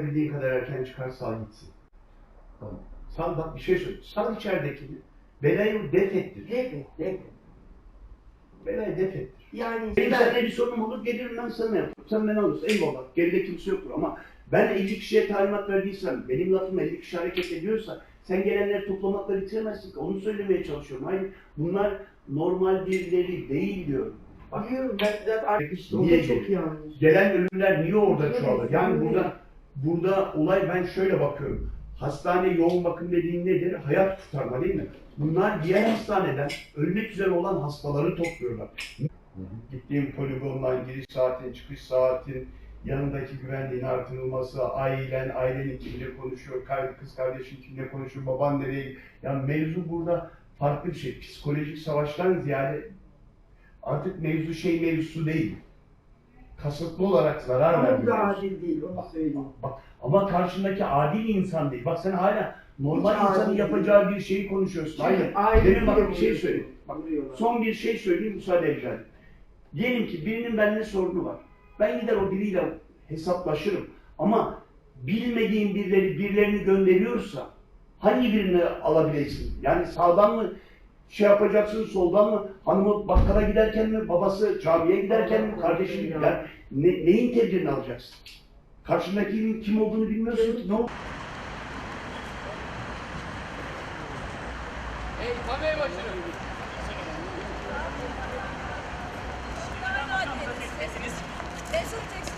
Bildiğin kadar erken çıkar sal gitsin. Tamam. Sal bak bir şey söyle. Sal içeridekini. Belayı def ettir. Evet, evet. Belayı def ettir. Yani Benim ben, seninle bir sorunum olur gelirim ben sana yaparım. Sen beni alırsın eyvallah. Geride kimse yoktur ama ben 50 kişiye talimat verdiysem, benim lafım 50 kişi hareket ediyorsa sen gelenleri toplamakla bitiremezsin ki. Onu söylemeye çalışıyorum. Hayır bunlar normal birileri değil diyorum. Bak, biliyorum ben zaten artık işte Niye çok yanlış. gelen ölümler niye orada çoğalır? Yani burada burada olay ben şöyle bakıyorum. Hastane yoğun bakım dediğin nedir? Hayat kurtarma değil mi? Bunlar diğer hastaneden ölmek üzere olan hastaları topluyorlar. Gittiğim poligondan giriş saatin, çıkış saatin, yanındaki güvenliğin artırılması, ailen, ailenin kimle konuşuyor, kız kardeşin kimle konuşuyor, baban nereye Yani mevzu burada farklı bir şey. Psikolojik savaştan ziyade artık mevzu şey mevzusu değil. Kasıtlı olarak zarar Ama bu da adil değil onu söyleyeyim. Bak, ama karşındaki adil insan değil. Bak sen hala normal Hiç insanın yapacağı bir şeyi konuşuyorsun. Hayır. Aile Demin bak bir şey söyleyeyim. Bak, son bir şey söyleyeyim müsaade edeceğim. Diyelim ki birinin benimle sorunu var. Ben gider o biriyle hesaplaşırım. Ama bilmediğim birileri birilerini gönderiyorsa hangi birini alabileceksin? Yani sağdan mı şey yapacaksın, soldan mı? Hanımı bakkala giderken mi, babası camiye giderken mi, kardeşi mi? Yani ne, neyin tedbirini alacaksın? Karşındakinin kim olduğunu bilmiyorsun ki. Ne olur? Ey kamerayı başarın.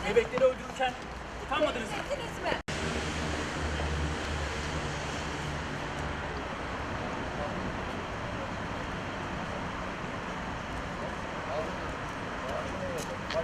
Bebekleri öldürürken utanmadınız mı?